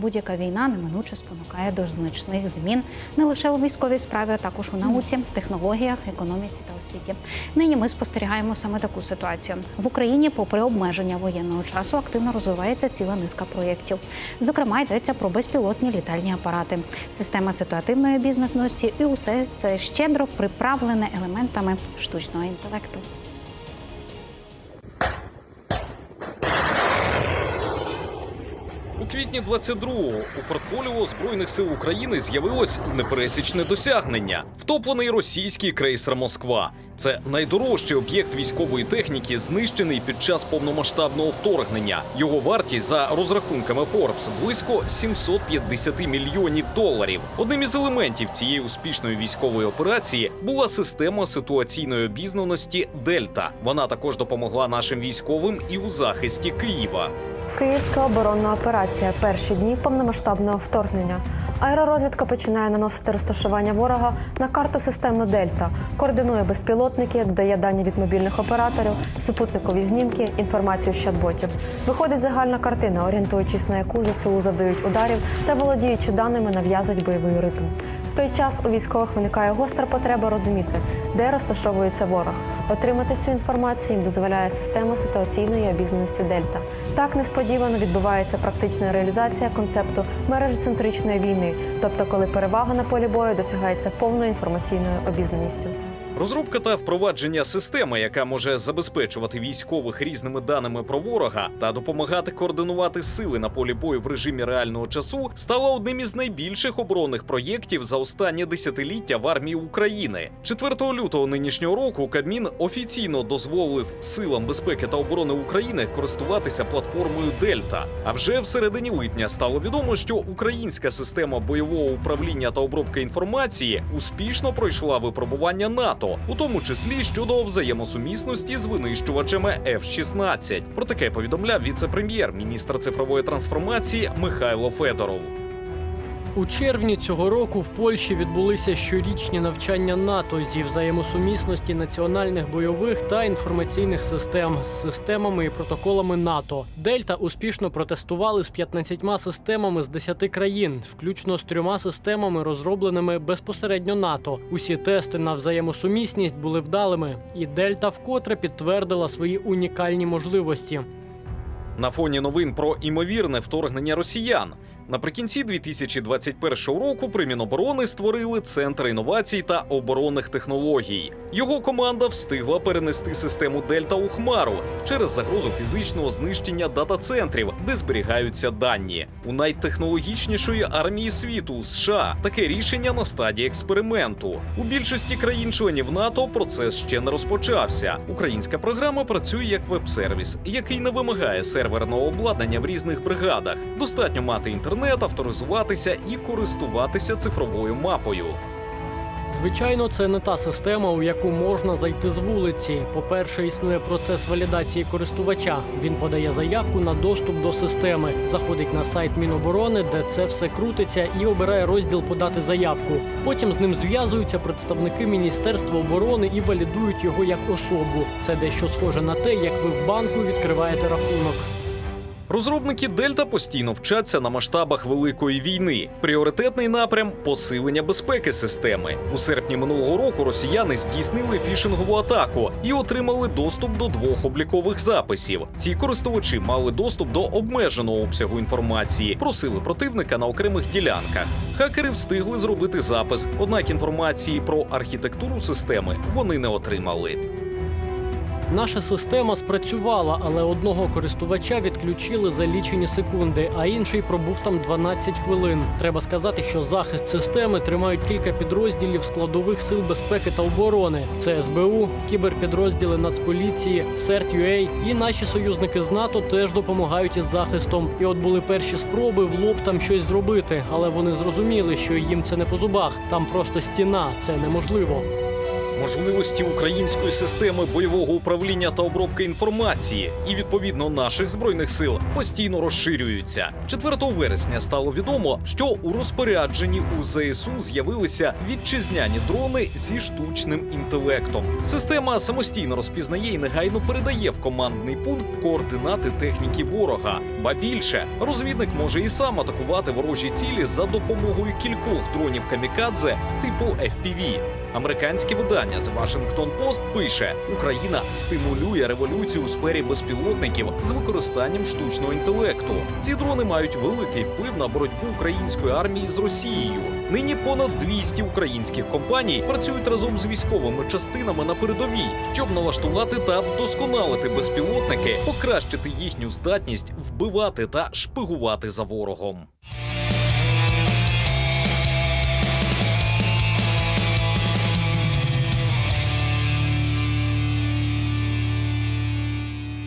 Будь-яка війна неминуче спонукає до значних змін не лише у військовій справі, а також у науці, технологіях, економіці та освіті. Нині ми спостерігаємо саме таку ситуацію в Україні. Попри обмеження воєнного часу, активно розвивається ціла низка проєктів. Зокрема, йдеться про безпілотні літальні апарати, система ситуативної обізнаності, і усе це щедро приправлене елементами штучного інтелекту. Квітні 22-го у портфоліо Збройних сил України з'явилось непересічне досягнення втоплений російський крейсер Москва. Це найдорожчий об'єкт військової техніки, знищений під час повномасштабного вторгнення. Його вартість за розрахунками Forbes близько 750 мільйонів доларів. Одним із елементів цієї успішної військової операції була система ситуаційної обізнаності Дельта. Вона також допомогла нашим військовим і у захисті Києва. Київська оборонна операція. Перші дні повномасштабного вторгнення. Аеророзвідка починає наносити розташування ворога на карту системи Дельта, координує безпілотники, додає дані від мобільних операторів, супутникові знімки, інформацію з чат-ботів. Виходить загальна картина, орієнтуючись на яку ЗСУ завдають ударів та володіючи даними, нав'язують бойовий ритм. В той час у військових виникає гостра потреба розуміти, де розташовується ворог. Отримати цю інформацію їм дозволяє система ситуаційної обізнаності Дельта. Так несподівано відбувається практична реалізація концепту мережецентричної війни, тобто коли перевага на полі бою досягається повною інформаційною обізнаністю. Розробка та впровадження системи, яка може забезпечувати військових різними даними про ворога та допомагати координувати сили на полі бою в режимі реального часу, стала одним із найбільших оборонних проєктів за останнє десятиліття в армії України. 4 лютого нинішнього року Кабмін офіційно дозволив силам безпеки та оборони України користуватися платформою Дельта. А вже в середині липня стало відомо, що українська система бойового управління та обробки інформації успішно пройшла випробування НАТО, у тому числі щодо взаємосумісності з винищувачами F-16. Про таке повідомляв віце-прем'єр, міністр цифрової трансформації Михайло Федоров. У червні цього року в Польщі відбулися щорічні навчання НАТО зі взаємосумісності національних бойових та інформаційних систем з системами і протоколами НАТО. Дельта успішно протестували з 15 системами з 10 країн, включно з трьома системами, розробленими безпосередньо НАТО. Усі тести на взаємосумісність були вдалими, і Дельта вкотре підтвердила свої унікальні можливості. На фоні новин про імовірне вторгнення росіян. Наприкінці 2021 року при Міноборони створили центр інновацій та оборонних технологій. Його команда встигла перенести систему Дельта у Хмару через загрозу фізичного знищення дата-центрів, де зберігаються дані. У найтехнологічнішої армії світу США таке рішення на стадії експерименту. У більшості країн-членів НАТО процес ще не розпочався. Українська програма працює як веб-сервіс, який не вимагає серверного обладнання в різних бригадах. Достатньо мати інтернет, авторизуватися і користуватися цифровою мапою. Звичайно, це не та система, у яку можна зайти з вулиці. По-перше, існує процес валідації користувача. Він подає заявку на доступ до системи, заходить на сайт Міноборони, де це все крутиться, і обирає розділ Подати заявку. Потім з ним зв'язуються представники Міністерства оборони і валідують його як особу. Це дещо схоже на те, як ви в банку відкриваєте рахунок. Розробники Дельта постійно вчаться на масштабах великої війни. Пріоритетний напрям посилення безпеки системи. У серпні минулого року росіяни здійснили фішингову атаку і отримали доступ до двох облікових записів. Ці користувачі мали доступ до обмеженого обсягу інформації про сили противника на окремих ділянках. Хакери встигли зробити запис, однак інформації про архітектуру системи вони не отримали. Наша система спрацювала, але одного користувача відключили за лічені секунди, а інший пробув там 12 хвилин. Треба сказати, що захист системи тримають кілька підрозділів складових сил безпеки та оборони: це СБУ, кіберпідрозділи Нацполіції, СЕРТ-ЮА і наші союзники з НАТО теж допомагають із захистом. І от були перші спроби в лоб там щось зробити, але вони зрозуміли, що їм це не по зубах. Там просто стіна, це неможливо. Можливості української системи бойового управління та обробки інформації і відповідно наших збройних сил постійно розширюються. 4 вересня стало відомо, що у розпорядженні у ЗСУ з'явилися вітчизняні дрони зі штучним інтелектом. Система самостійно розпізнає і негайно передає в командний пункт координати техніки ворога. Ба більше розвідник може і сам атакувати ворожі цілі за допомогою кількох дронів камікадзе типу FPV. Американське видання The Washington Post пише: Україна стимулює революцію у сфері безпілотників з використанням штучного інтелекту. Ці дрони мають великий вплив на боротьбу української армії з Росією. Нині понад 200 українських компаній працюють разом з військовими частинами на передовій, щоб налаштувати та вдосконалити безпілотники, покращити їхню здатність вбивати та шпигувати за ворогом.